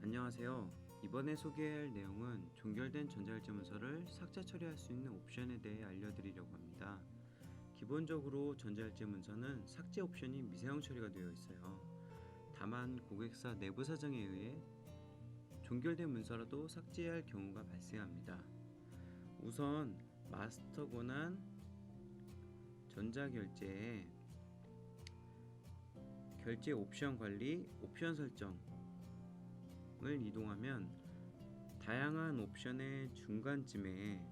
안녕하세요. 이번에 소개할 내용은 종결된 전자결제 문서를 삭제 처리할 수 있는 옵션에 대해 알려드리려고 합니다. 기본적으로 전자결제 문서는 삭제 옵션이 미사용 처리가 되어 있어요. 다만 고객사 내부 사정에 의해 종결된 문서라도 삭제해야 할 경우가 발생합니다. 우선 마스터 권한 전자결제에 결제 옵션 관리, 옵션 설정 을 이동하면 다양한 옵션의 중간쯤에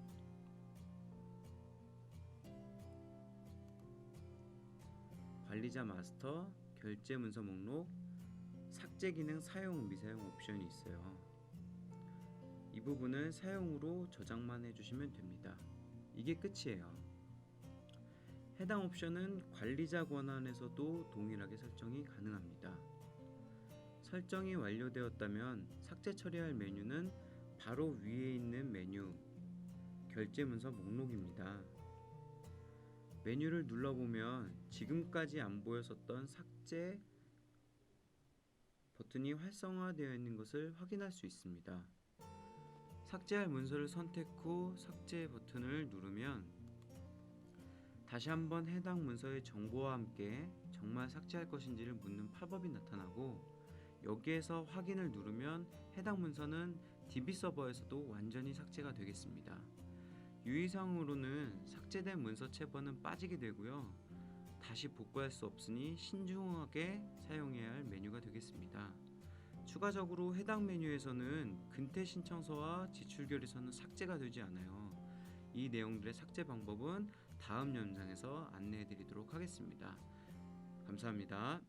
관리자 마스터, 결제 문서 목록, 삭제 기능 사용 미사용 옵션이 있어요. 이 부분을 사용으로 저장만 해주시면 됩니다. 이게 끝이에요. 해당 옵션은 관리자 권한에서도 동일하게 설정이 가능합니다. 설정이 완료되었다면 삭제 처리할 메뉴는 바로 위에 있는 메뉴 결제 문서 목록입니다. 메뉴를 눌러보면 지금까지 안 보였었던 삭제 버튼이 활성화되어 있는 것을 확인할 수 있습니다. 삭제할 문서를 선택 후 삭제 버튼을 누르면 다시 한번 해당 문서의 정보와 함께 정말 삭제할 것인지를 묻는 팝업이 나타나고 여기에서 확인을 누르면 해당 문서는 DB 서버에서도 완전히 삭제가 되겠습니다. 유의사항으로는 삭제된 문서 체번은 빠지게 되고요. 다시 복구할 수 없으니 신중하게 사용해야 할 메뉴가 되겠습니다. 추가적으로 해당 메뉴에서는 근태 신청서와 지출 결의서는 삭제가 되지 않아요. 이 내용들의 삭제 방법은 다음 영상에서 안내해 드리도록 하겠습니다. 감사합니다.